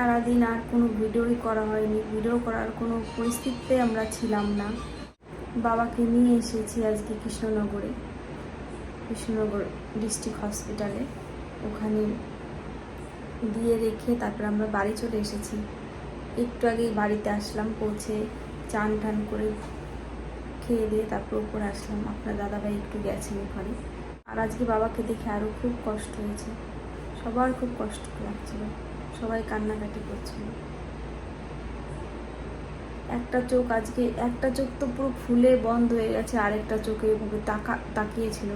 সারাদিন আর কোনো ভিডিওই করা হয়নি। ভিডিও করার কোনো পরিস্থিতিতে আমরা ছিলাম না। বাবাকে নিয়ে এসেছি আজকে কৃষ্ণনগরে। কৃষ্ণনগর ডিস্ট্রিক্ট হসপিটালে। ওখানে দিয়ে রেখে তারপর আমরা বাড়ি চলে এসেছি। একটু আগেই বাড়িতে আসলাম, পৌঁছে চান টান করে খেয়ে দিয়ে তারপর উপরে আসলাম। আপনার দাদাভাই একটু গেছেন ওখানে আর আজকে বাবাকে দেখে আরও খুব কষ্ট হয়েছে। সবার খুব কষ্ট লাগছিল। সবাই কান্নাকাটি করছিল। একটা চোখ আজকে, একটা চোখ তো পুরো ফুলে বন্ধ হয়ে গেছে, আরেকটা চোখে এভাবে তাকা, তাকিয়েছিল।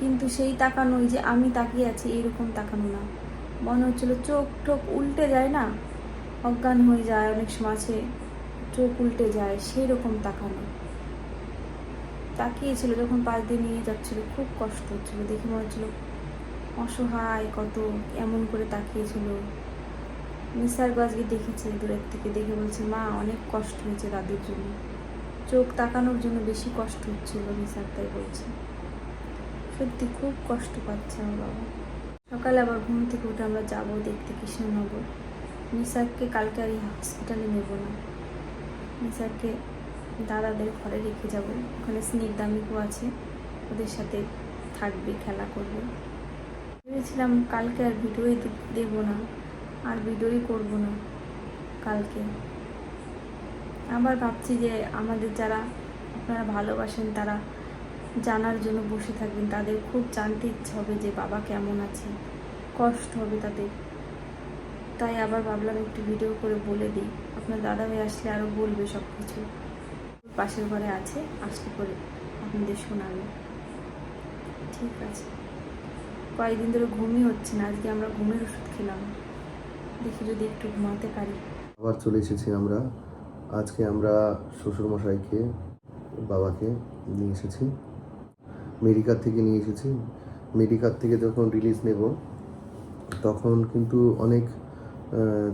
কিন্তু সেই তাকানোই যে আমি তাকিয়ে আছি, এরকম তাকানো না। মনে হচ্ছিল চোখ টোক উল্টে যায় না? অজ্ঞান হয়ে যায়, অনেক সময় আছে, চোখ উল্টে যায় সেই রকম তাকানো। তাকিয়েছিল, যখন পাশ দিয়ে নিয়ে যাচ্ছিল, খুব কষ্ট হচ্ছিল। দেখে মনে হচ্ছিল, অসহায় কত এমন করে তাকিয়েছিল। নিসার আজকে দেখেছে দূরের থেকে, দেখে বলছে, মা, অনেক কষ্ট হয়েছে দাদুর জন্য। চোখ তাকানোর জন্য বেশি কষ্ট হচ্ছিল নিসার তাই বলছে। সত্যি খুব কষ্ট পাচ্ছে আমার বাবা। সকালে আবার ঘুম থেকে উঠে আমরা যাব দেখতে কৃষ্ণনগর। নিসারকে কালকে আর এই হসপিটালে নেব না। নিসারকে দাদাদের ঘরে রেখে যাব। ওখানে স্নিগ্ধামিকও আছে। ওদের সাথে থাকবে, খেলা করবে। ভেবেছিলাম কালকে আর ভিডিওই দেবো না। আর ভিডিওই করব না কালকে। আবার ভাবছি যে আমাদের যারা আপনারা ভালোবাসেন, তারা জানার জন্য বসে থাকবেন। তাদের খুব জানতে ইচ্ছে হবে যে বাবা কেমন আছে, কষ্ট হবে তাদের। তাই আবার ভাবলাম একটু ভিডিও করে বলে দিই। আপনার দাদা ভাই আসলে আরও বলবে সব কিছু পাশের ঘরে আছে, আসলে করে আপনাদের শোনাবে। ঠিক আছে। কয়েকদিন ধরে ঘুমই হচ্ছে না, আজকে আমরা ঘুমের ওষুধ খেলাম। দেখি যদি একটু ঘুমাতে পারি। আবার চলে এসেছি আমরা। আজকে আমরা শ্বশুরমশাইকে, বাবাকে নিয়ে এসেছি। মেডিকার থেকে নিয়ে এসেছি। মেডিকার থেকে যখন রিলিজ নেব, তখন কিন্তু অনেক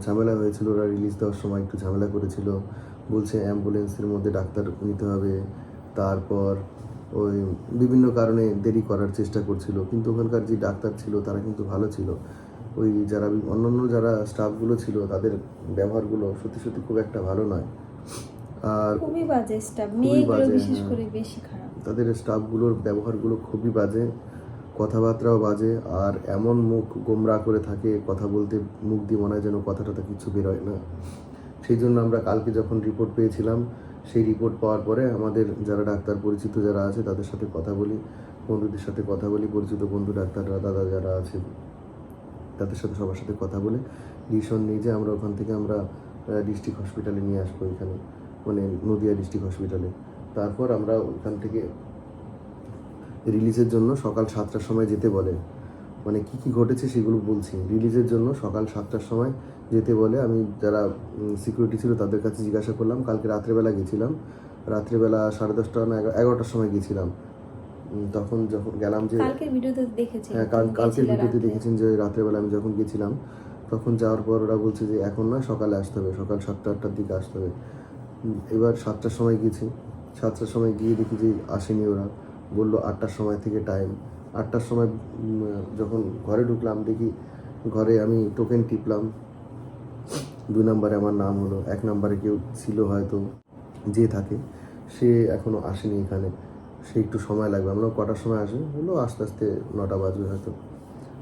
ঝামেলা হয়েছিল। ওরা রিলিজ দেওয়ার সময় একটু ঝামেলা করেছিল। বলছে অ্যাম্বুলেন্সের মধ্যে ডাক্তার নিতে হবে। তারপর ওই বিভিন্ন কারণে দেরি করার চেষ্টা করছিল। কিন্তু ওখানকার যে ডাক্তার ছিল, তারা কিন্তু ভালো ছিল। ওই যারা বি- অন্যান্য যারা স্টাফগুলো ছিল তাদের ব্যবহারগুলো সত্যি সত্যি খুব একটা ভালো নয়। আর খুবই বাজে স্টাফ মেয়েগুলো বিশেষ হ্যাঁ। করে বেশি খারাপ। তাদের স্টাফগুলোর ব্যবহারগুলো খুবই বাজে কথাবার্তাও বাজে আর এমন মুখ গোমরা করে থাকে কথা বলতে মুখ দিয়ে মনে হয় যেন কথাটা তো কিছু বেরোয় না। সেই জন্য আমরা কালকে যখন রিপোর্ট পেয়েছিলাম সেই রিপোর্ট পাওয়ার পরে আমাদের যারা ডাক্তার পরিচিত যারা আছে তাদের সাথে কথা বলি বন্ধুদের সাথে কথা বলি পরিচিত বন্ধু ডাক্তাররা দাদা যারা আছে তাদের সাথে সবার সাথে কথা বলে ডিসিশন নিই যে আমরা ওখান থেকে আমরা ডিস্ট্রিক্ট হসপিটালে নিয়ে আসব এখানে মানে নদিয়া ডিস্ট্রিক্ট হসপিটালে তারপর আমরা ওখান থেকে রিলিজের জন্য সকাল সাতটার সময় যেতে বলে। মানে কি কি ঘটেছে সেগুলো বলছি। রিলিজের জন্য সকাল সাতটার সময় যেতে বলে। আমি যারা সিকিউরিটি ছিল তাদের কাছে জিজ্ঞাসা করলাম। কালকে রাত্রেবেলা গেছিলাম। রাত্রেবেলা সাড়ে দশটা না এগা- এগারোটার সময় গেছিলাম। তখন যখন গেলাম যে কালকে ভিডিওতে দেখেছি হ্যাঁ কাল কালকে ভিডিওতে দেখেছেন যে রাত্রেবেলা আমি যখন গেছিলাম তখন যাওয়ার পর ওরা বলছে যে এখন নয় সকালে আসতে হবে সকাল সাতটা আটটার দিকে আসতে হবে। এবার সাতটার সময় গেছি। সাতটার সময় গিয়ে দেখি যে আসেনি ওরা। বলল আটটার সময় থেকে টাইম আটটার সময় যখন ঘরে ঢুকলাম দেখি ঘরে আমি টোকেন টিপলাম। দুই নম্বরে আমার নাম হলো। এক নম্বরে কেউ ছিল হয়তো যে থাকে সে এখনও আসেনি এখানে। সে একটু সময় লাগবে। আমরা কটার সময় আসবে? বলল আস্তে আস্তে নটা বাজবে হয়তো।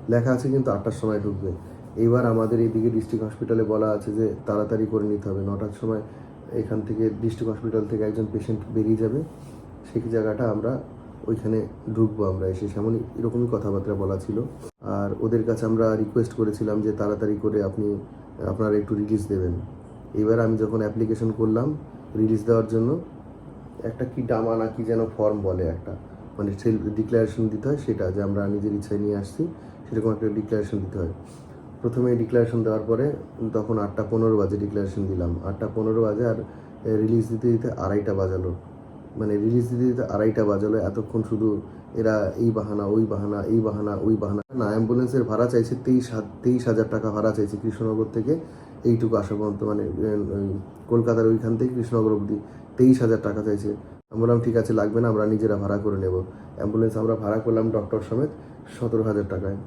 লেখা আছে কিন্তু আটটার সময় ঢুকবে। এইবার আমাদের এইদিকে ডিস্ট্রিক্ট হসপিটালে বলা আছে যে তাড়াতাড়ি করে নিতে হবে। নটার সময় এখান থেকে ডিস্ট্রিক্ট হসপিটাল থেকে একজন পেশেন্ট বেরিয়ে যাবে। সেই জায়গাটা আমরা ওইখানে ঢুকবো আমরা এসে। সেমন এরকমই কথাবার্তা বলা ছিল। আর ওদের কাছে আমরা রিকোয়েস্ট করেছিলাম যে তাড়াতাড়ি করে আপনি, আপনারা একটু রিলিজ দেবেন। এবার আমি যখন অ্যাপ্লিকেশন করলাম রিলিজ দেওয়ার জন্য একটা কি ডামা না কি যেন ফর্ম বলে একটা। মানে সেলফ ডিক্লারেশন দিতে হয়, সেটা যে আমরা নিজের ইচ্ছায় নিয়ে আসছি, সেরকম একটা ডিক্লারেশন দিতে হয়। প্রথমে ডিক্লারেশন দেওয়ার পরে তখন আটটা পনেরো বাজে ডিক্লারেশন দিলাম। আটটা পনেরো বাজে আর রিলিজ দিতে দিতে আড়াইটা বাজালো। মানে রিলিজ দিতে দিতে আড়াইটা বাজালো, এতক্ষণ শুধু এরা এই বাহানা, ওই বাহানা, এই বাহানা, ওই বাহানা। না, অ্যাম্বুলেন্সের ভাড়া চাইছে তেইশ তেইশ হাজার টাকা ভাড়া চাইছে কৃষ্ণনগর থেকে। এইটুকু আসা পর্যন্ত মানে কলকাতার ওইখান থেকে কৃষ্ণনগর অবধি। তেইশ হাজার টাকা চাইছে। আমি বললাম, ঠিক আছে, লাগবে না, আমরা নিজেরা ভাড়া করে নেব। অ্যাম্বুলেন্স, আমরা ভাড়া করলাম ডক্টর সমেত সতেরো হাজার টাকায়।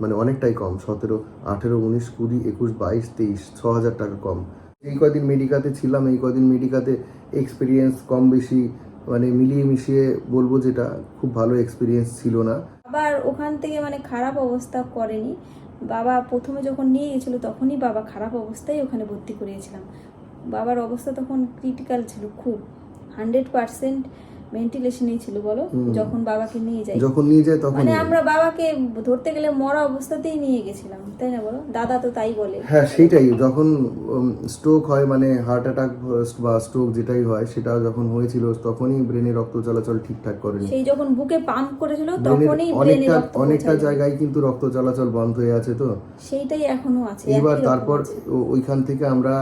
মানে অনেকটাই কম, সতেরো, আঠেরো, উনিশ, কুড়ি, একুশ, বাইশ, তেইশ, ছ হাজার টাকা কম। এই কদিন মেডিকাতে ছিলাম, এই কদিন মেডিকাতে এক্সপিরিয়েন্স কম বেশি। মানে মিলিয়ে মিশিয়ে বলব যেটা খুব ভালো এক্সপিরিয়েন্স ছিল না। আবার ওখান থেকে মানে খারাপ অবস্থা করেনি। বাবা প্রথমে যখন নিয়ে গেছিল তখনই বাবা খারাপ অবস্থায় ওখানে ভর্তি করিয়েছিলাম। বাবার অবস্থা তখন ক্রিটিক্যাল ছিল খুব। হান্ড্রেড পার্সেন্ট ভেন্টিলেশনেই ছিল বলো? যখন বাবাকে নিয়ে যাই। যখন নিয়ে যায় তখন মানে আমরা বাবাকে ধরতে গেলে মরা অবস্থাতেই নিয়ে গেছিলাম তাই না বলো? দাদা তো তাই বলে। হ্যাঁ সেইটাই। যখন স্ট্রোক হয় মানে হার্ট অ্যাটাক বা স্ট্রোক যেটাই হয় সেটা যখন হয়েছিল তখনই ব্রেনে রক্ত চলাচল ঠিকঠাক করেনি। সেই যখন বুকে পাম্প করেছিল তখনই ব্রেনে অনেকটা রক্ত অনেকটা জায়গায় কিন্তু রক্ত চলাচল বন্ধ হয়ে আছে তো। সেইটাই এখনও আছে এবার তারপর ওইখান থেকে আমরা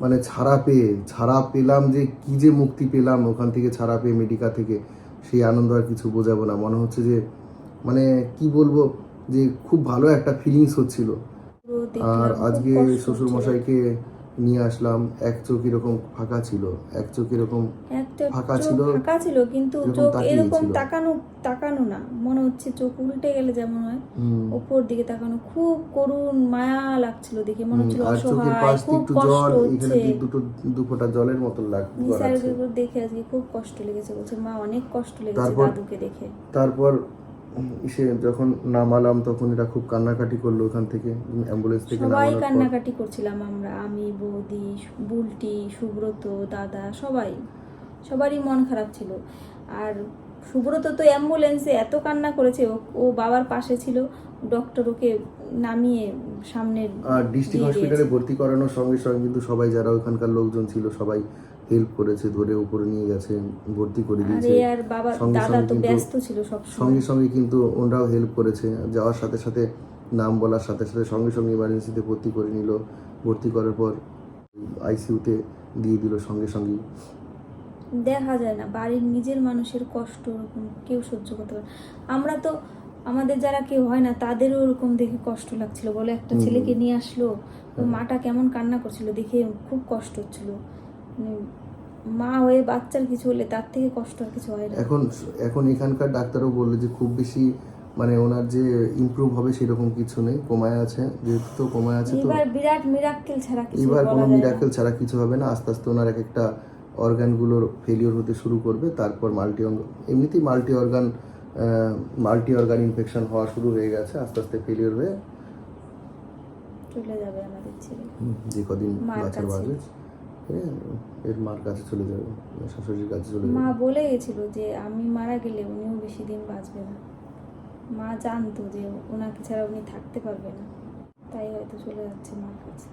মানে ছাড়া পেয়ে ছাড়া পেলাম যে কি যে মুক্তি পেলাম ওখান থেকে ছাড়া পেয়ে মেডিকা থেকে সেই আনন্দ আর কিছু বোঝাবো না। মনে হচ্ছে যে মানে কি বলব যে খুব ভালো একটা ফিলিংস হচ্ছিল। আর আজকে শ্বশুরমশাইকে শ্বশুর মশাইকে নিয়ে আসলাম। এক চোখ এরকম ফাঁকা ছিল এক চোখ এরকম ফাঁকা ছিল, ফাঁকা ছিল কিন্তু চোখ এরকম তাকানো তাকানো না। মনে হচ্ছে চোখ উল্টে গেলে যেমন হয় ওপর দিকে তাকানো। খুব করুণ মায়া লাগছিল দেখে মনে হচ্ছিল অসহায় খুব কষ্ট জল এখানে হচ্ছে দুটো দু ফোঁটা জলের মতন লাগ নিসার দেখে আজকে খুব কষ্ট লেগেছে বলছে মা অনেক কষ্ট লেগেছে দাদুকে দেখে। তারপর সে যখন নামালাম তখন এরা খুব কান্নাকাটি করল ওখান থেকে অ্যাম্বুলেন্স থেকে সবাই কান্নাকাটি করছিলাম আমরা। আমি বৌদি বুলটি সুব্রত দাদা সবাই। সবারই মন খারাপ ছিল। আর সুব্রত তো অ্যাম্বুলেন্সে এত কান্না করেছে ও- বাবার পাশে ছিল। ডক্টর ওকে নামিয়ে সামনে আর ডিস্ট্রিক্ট হসপিটালে ভর্তি করানোর সঙ্গে সঙ্গে কিন্তু সবাই যারা ওখানকার লোকজন ছিল সবাই হেল্প করেছে ধরে উপরে নিয়ে গেছে ভর্তি করে দিয়েছে। আর বাবা সঙ্গে দাদা সঙ্গে তো কিন্তু- ব্যস্ত ছিল সব সঙ্গে সঙ্গে কিন্তু ওনারাও হেল্প করেছে। যাওয়ার সাথে সাথে নাম বলার সাথে সাথে সঙ্গে সঙ্গে ইমার্জেন্সিতে ভর্তি করে নিল। ভর্তি করার পর আইসিইউতে দিয়ে দিল সঙ্গে সঙ্গে দেখা যায় না বাড়ির নিজের মানুষের কষ্ট ওরকম কেউ সহ্য করতে পারে আমরা তো আমাদের যারা কেউ হয় না তাদেরও ওরকম দেখে কষ্ট লাগছিল। বলে একটা ছেলেকে নিয়ে আসলো ওর হ্যাঁ। মাটা কেমন কান্না করছিল দেখে খুব কষ্ট হচ্ছিল। মা হয়ে বাচ্চার কিছু হলে তার থেকে কষ্ট আর কিছু হয় না এখন এখন এখানকার ডাক্তারও বলল যে খুব বেশি মানে ওনার যে ইমপ্রুভ হবে সেরকম কিছু নেই কমায় আছে যেহেতু তো কমায় আছে তো এবার বিরাট মিরাক্কেল ছাড়া কিছু এবার কোনো। মিরাকেল ছাড়া কিছু হবে না আস্তে আস্তে ওনার এক একটা অর্গানগুলোর ফেলিওর হতে শুরু করবে তারপর মাল্টি এমনিতেই multi organ multi organ infection হওয়া শুরু হয়ে গেছে আস্তে আস্তে ফেলিওর হয়ে চলে যাবে আমাদের ছেলে যে কদিন বাঁচার। বাজে এর মার কাছে চলে যাবে শাশুড়ির কাছে চলে মা বলে গেছিল যে আমি মারা গেলে উনিও বেশি দিন বাঁচবে না। মা জানতো যে ওনাকে ছাড়া উনি থাকতে পারবে না। তাই হয়তো চলে যাচ্ছে মার কাছে।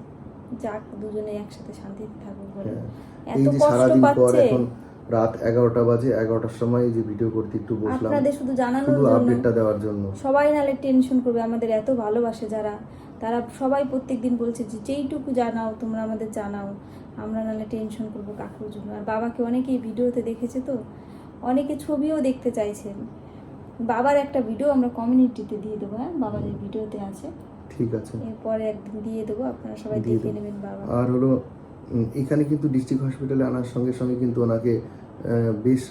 যাক দুজনে একসাথে শান্তিতে থাকুক বলে। হ্যাঁ। এত কষ্ট পাচ্ছে। রাত এগারোটা বাজে এগারোটার সময় যে ভিডিও করতে একটু বসলাম। আপনাদের শুধু জানানোর জন্য। আপডেটটা দেওয়ার জন্য। সবাই নালে টেনশন করবে আমাদের এত ভালোবাসে যারা। তারা সবাই প্রত্যেকদিন বলছে যে যেইটুকু জানাও তোমরা আমাদের জানাও। আমরা নাহলে টেনশন করব কাকুর জন্য। আর বাবাকে অনেকেই ভিডিওতে দেখেছে তো? অনেকে ছবিও দেখতে চাইছেন। বাবার একটা ভিডিও আমরা কমিউনিটিতে দিয়ে দেবো হ্যাঁ? বাবার এই ভিডিওতে আছে। ঠিক আছে। এরপরে একদিন দিয়ে দেবো আপনারা সবাই দেখে নেবেন বাবা। আর হলো এখানে কিন্তু ডিস্ট্রিক্ট হসপিটালে আনার সঙ্গে সঙ্গে কিন্তু ওনাকে বেশ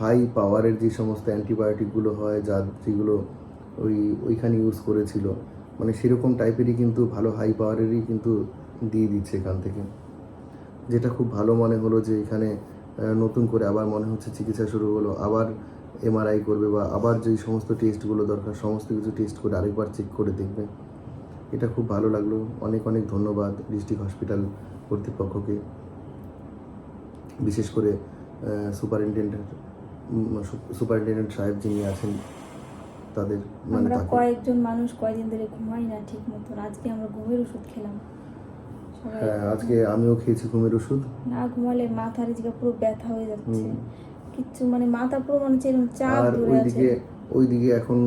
হাই পাওয়ারের যে সমস্ত অ্যান্টিবায়োটিকগুলো হয় যা যেগুলো ওই ওইখানে ইউজ করেছিল মানে সেরকম টাইপেরই কিন্তু ভালো হাই পাওয়ারেরই কিন্তু দিয়ে দিচ্ছে এখান থেকে। যেটা খুব ভালো মনে হলো যে এখানে নতুন করে আবার মনে হচ্ছে চিকিৎসা শুরু হলো আবার এমআরআই করবে বা আবার যেই সমস্ত টেস্টগুলো দরকার সমস্ত কিছু টেস্ট করে আরেকবার চেক করে দেখবে। এটা খুব ভালো লাগল। অনেক অনেক ধন্যবাদ ডিস্ট্রিক্ট হসপিটাল কর্তৃপক্ষকে। বিশেষ করে সুপারিনটেন্ডেন্ট সুপারিনটেন্ডেন্ট সাহেব যিনি আছেন তাদের মানে কয়েকজন মানুষ কয়দিন ধরে ঘুমাই না ঠিক মতন। আজকে আমরা ঘুমের ওষুধ খেলাম। হ্যাঁ আজকে আমিও খেয়েছি ঘুমের ওষুধ। না ঘুমালে মাথার দিকে পুরো ব্যথা হয়ে যাচ্ছে। কিচ্ছু মানে মাথা পুরো মনে হচ্ছে চাপ ধরে আছে। ওইদিকে ওইদিকে এখন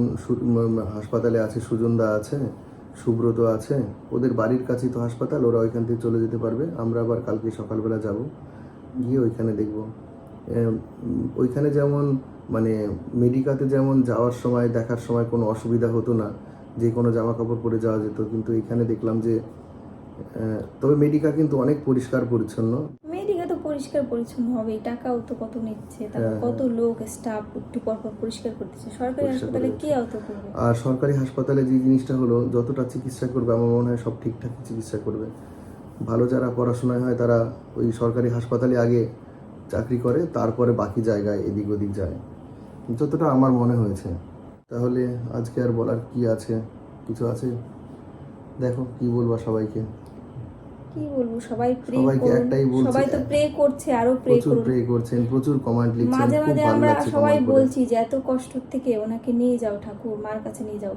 হাসপাতালে আছে সুজনদা আছে সুব্রত আছে। ওদের বাড়ির কাছেই তো হাসপাতাল ওরা ওইখান থেকে চলে যেতে পারবে। আমরা আবার কালকে সকালবেলা যাব গিয়ে ওইখানে দেখব। ওইখানে যেমন মানে মেডিকাতে যেমন যাওয়ার সময় দেখার সময় কোনো অসুবিধা হতো না যে কোনো জামা কাপড় পরে যাওয়া যেত কিন্তু এখানে দেখলাম যে তবে মেডিকা কিন্তু অনেক পরিষ্কার পরিচ্ছন্ন। মেয়েদিকে তো পরিষ্কার পরিচ্ছন্ন হবে টাকাও তো কত নিচ্ছে তারপর হ্যাঁ, কত লোক স্টাফ একটু পর পর পরিষ্কার করতেছে সরকারি হাসপাতালে কে অত করবে? আর সরকারি হাসপাতালে যে জিনিসটা হলো যতটা চিকিৎসা করবে আমার মনে হয় সব ঠিকঠাক চিকিৎসা করবে। ভালো যারা পড়াশোনায় হয় তারা ওই সরকারি হাসপাতালে আগে চাকরি করে তারপরে বাকি জায়গায় এদিক ওদিক যায়। যতটা আমার মনে হয়েছে। তাহলে আজকে আর বলার কি আছে? কিছু আছে? দেখো কি বলব সবাইকে। কি বলব? সবাই প্রে একটাই বলছি, সবাই তো প্রে করছে আরও প্রে প্রচুর প্রে করছেন প্রচুর কমেন্ট লিখছেন মাঝে মাঝে আমরা সবাই বলছি যে এত কষ্ট থেকে ওনাকে নিয়ে যাও ঠাকুর মার কাছে নিয়ে যাও।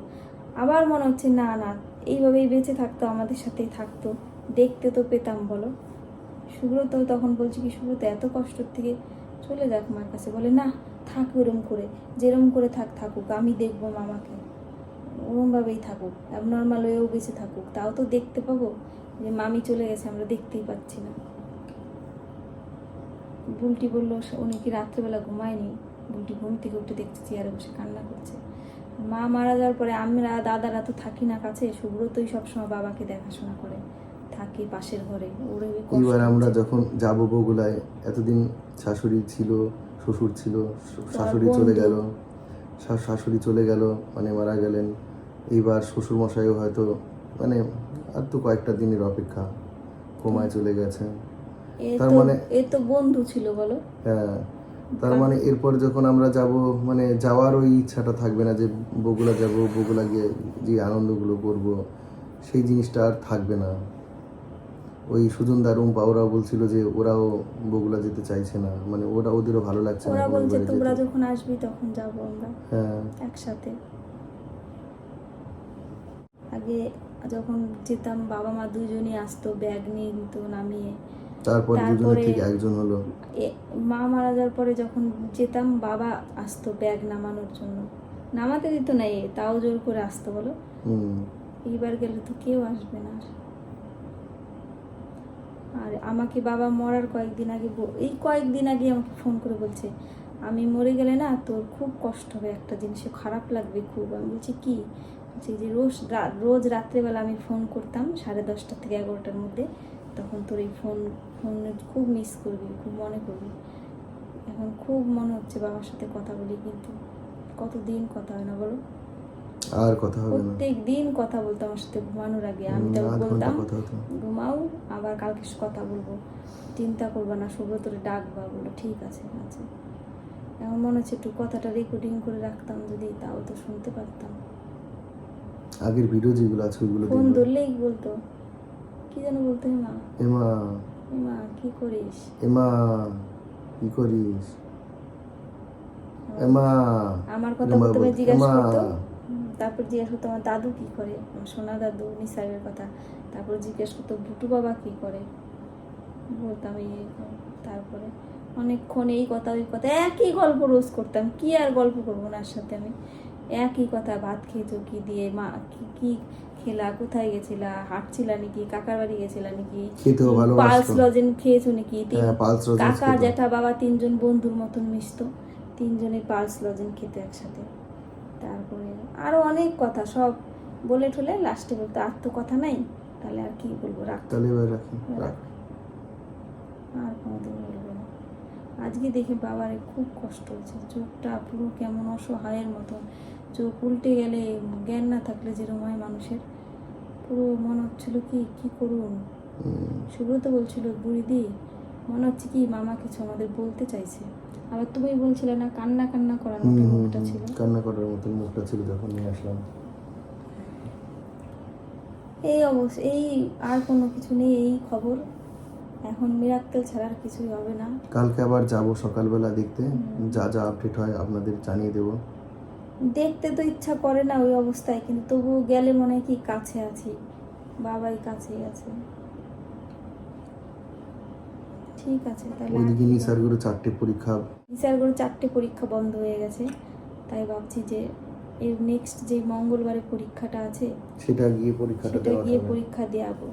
আবার মনে হচ্ছে না না এইভাবেই বেঁচে থাকতো আমাদের সাথেই থাকতো। দেখতে তো পেতাম বলো। সুব্রত তখন বলছি কি সুব্রত এত কষ্ট থেকে চলে যাক মার কাছে। বলে না থাক ওরম করে যেরম করে থাক থাকুক আমি দেখব মামাকে। ওরমভাবেই থাকুক অ্যাবনর্মাল হয়েও বেঁচে থাকুক তাও তো দেখতে পাবো। যে মামি চলে গেছে আমরা দেখতেই পাচ্ছি না। বুলটি বলল উনি কি রাত্রেবেলা ঘুমায়নি? বুলটি ঘুম থেকে উঠে দেখছে চেয়ারে বসে কান্না করছে। মা মারা যাওয়ার পরে আমরা দাদারা তো থাকি না কাছে সুব্রতই সবসময় বাবাকে দেখাশোনা করে। থাকে পাশের ঘরে ওর এবার আমরা যখন যাব বগুলায় এতদিন শাশুড়ি ছিল শ্বশুর ছিল শাশুড়ি চলে গেল শাশুড়ি চলে গেল মানে মারা গেলেন। এইবার শ্বশুর মশাইও হয়তো মানে আর তো কয়েকটা দিনের অপেক্ষা। কোমায় চলে গেছে। তার মানে- এ তো বন্ধু ছিল বলো। হ্যাঁ তার মানে এরপর যখন আমরা যাব মানে যাওয়ার ওই ইচ্ছাটা থাকবে না যে বগুলা যাব বগুলা গিয়ে যে আনন্দগুলো করব সেই জিনিসটা আর থাকবে না। ওই সুজন দারুম পাওরাও বলছিল যে ওরাও বগুলা যেতে চাইছে না। মানে ওরা ওদেরও ভালো লাগছে না ওরা বলছে তোমরা যখন আসবি তখন যাব আমরা হ্যাঁ। একসাথে। আগে যখন যেতাম বাবা মা দুজনই আসতো ব্যাগ নিয়ে নিত নামিয়ে। তারপর দুজনের থেকে একজন হলো? মা মারা যাওয়ার পরে যখন যেতাম বাবা আসতো ব্যাগ নামানোর জন্য। নামাতে দিত না এ তাও জোর করে আসতো বলো। এইবার গেলে তো কেউ আসবে না আর। আর আমাকে বাবা মরার কয়েকদিন আগে এই কয়েকদিন আগে আমাকে ফোন করে বলছে আমি মরে গেলে না তোর খুব কষ্ট হবে একটা জিনিসে খারাপ লাগবে খুব। আমি বলছি কি? বলছে যে রোজ রোজ রাত্রেবেলা আমি ফোন করতাম সাড়ে দশটা থেকে এগারোটার মধ্যে। তখন তোর এই ফোন ফোন খুব মিস করবি খুব মনে করবি। এখন খুব মনে হচ্ছে বাবার সাথে কথা বলি কিন্তু কতদিন কথা হয় না বলো? আর কথা হবে না। প্রত্যেক দিন কথা বলতো আমার সাথে ঘুমানোর আগে। আমি ঘণ্টা বলতাম ঘুমাও আবার কালকে কথা বলব। চিন্তা করবা না সুব্রতরে ডাকবা। বলল ঠিক আছে আচ্ছা এখন মনে হচ্ছে একটু কথাটা রেকর্ডিং করে রাখতাম যদি তাও তো শুনতে পারতাম। আগের ভিডিও যেগুলো আছে ওইগুলো ফোন ধরলেই বলতো। কি যেন বলতো মা এমা মা কি করিস? এমা কি করিস? এমা আমার কথা এমা প্রথমে জিজ্ঞাসা এমা। করতো। তারপর জিজ্ঞাসা করতো আমার দাদু কি করে? সোনা দাদু নিসারের কথা। তারপর জিজ্ঞেস করতো বুটু বাবা কি করে? বলতাম এই। তারপরে অনেকক্ষণ এই কথা ওই কথা একই গল্প রোজ করতাম। কি আর গল্প করব ওনার সাথে আমি? একই কথা ভাত খেয়েছো কি দিয়ে মা কি কি খেলা কোথায় গেছিলা হাঁটছিলা নাকি কাকার বাড়ি গেছিলা নাকি? পালস লজেন খেয়েছো নাকি? হ্যাঁ কাকা। জ্যাঠা বাবা তিনজন বন্ধুর মতন মিশতো। তিনজনে পালস লজেন খেতে একসাথে। তারপরে আরও অনেক কথা সব বলে ঠলে লাস্টে বলতো আর তো কথা নাই তাহলে আর কি বলব? রাখ। তাহলে রাখি রাখ। আর কোনোদিন বলব আজকে দেখে বাবারে খুব কষ্ট হয়েছে। চোখটা পুরো কেমন অসহায়ের মতো চোখ উল্টে গেলে জ্ঞান না থাকলে যেরকম হয় মানুষের। পুরো মনে হচ্ছিল কি কি করুন? সুব্রত বলছিল বুড়িদি মনে হচ্ছে কি মামা কিছু আমাদের বলতে চাইছে। আবার তুমি বলছিলে না কান্না কান্না করার মতো মুখটা ছিল। কান্না করার মতন মুখটা ছিল যখন নিয়ে আসলাম। এই অবশ্য এই আর কোনো কিছু নেই এই খবর। এখন মিরাক্কেল ছাড়া আর কিছুই হবে না। কালকে আবার যাব সকালবেলা দেখতে। যা যা আপডেট হয় আপনাদের জানিয়ে দেবো। দেখতে তো ইচ্ছা করে না ওই অবস্থায় কিন্তু তবুও গেলে মনে হয় কি কাছে আছি। বাবাই কাছেই আছে। ঠিক আছে তাহলে ওইদিকে কি। নিসারগুলো চারটে পরীক্ষা। নিসারগুলো চারটে পরীক্ষা বন্ধ হয়ে গেছে। তাই ভাবছি যে এর নেক্সট যে মঙ্গলবারে পরীক্ষাটা আছে সেটা গিয়ে পরীক্ষাটা সেটা গিয়ে পরীক্ষা দেওয়াবো।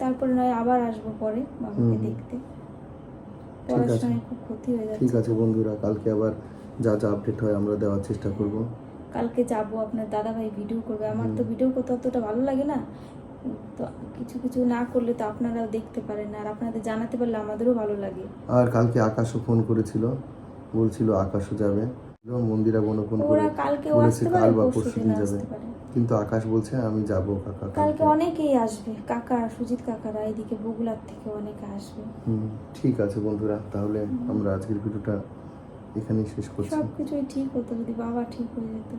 তারপরে নয় আবার আসব পরে বাবাকে দেখতে। পড়াশোনায় খুব ক্ষতি হয়ে ঠিক যাচ্ছে। আছে বন্ধুরা কালকে আবার যা যা আপডেট হয় আমরা দেওয়ার চেষ্টা করব। কালকে যাব আপনার দাদা ভাই ভিডিও করবে। আমার তো ভিডিও করতে অতটা ভালো লাগে না। তো কিছু কিছু না করলে তো আপনারাও দেখতে পারেন আর আপনাদের জানাতে পারলে আমাদেরও ভালো লাগে। আর কালকে আকাশও ফোন করেছিল। বলছিল আকাশও যাবে। মন্দিরা বোন ফোন করে বলেছে কাল বা পরশু পরশু দিন দিন যাবে কিন্তু আকাশ বলছে আমি যাব কাকা কালকে। অনেকেই আসবে কাকা সুজিত কাকারা এদিকে বগুলার থেকে অনেকে আসবে। হুম, ঠিক আছে বন্ধুরা তাহলে আমরা আজকের ভিডিওটা এখানেই শেষ করছি। সবকিছুই ঠিক হতো যদি বাবা ঠিক হয়ে যেত।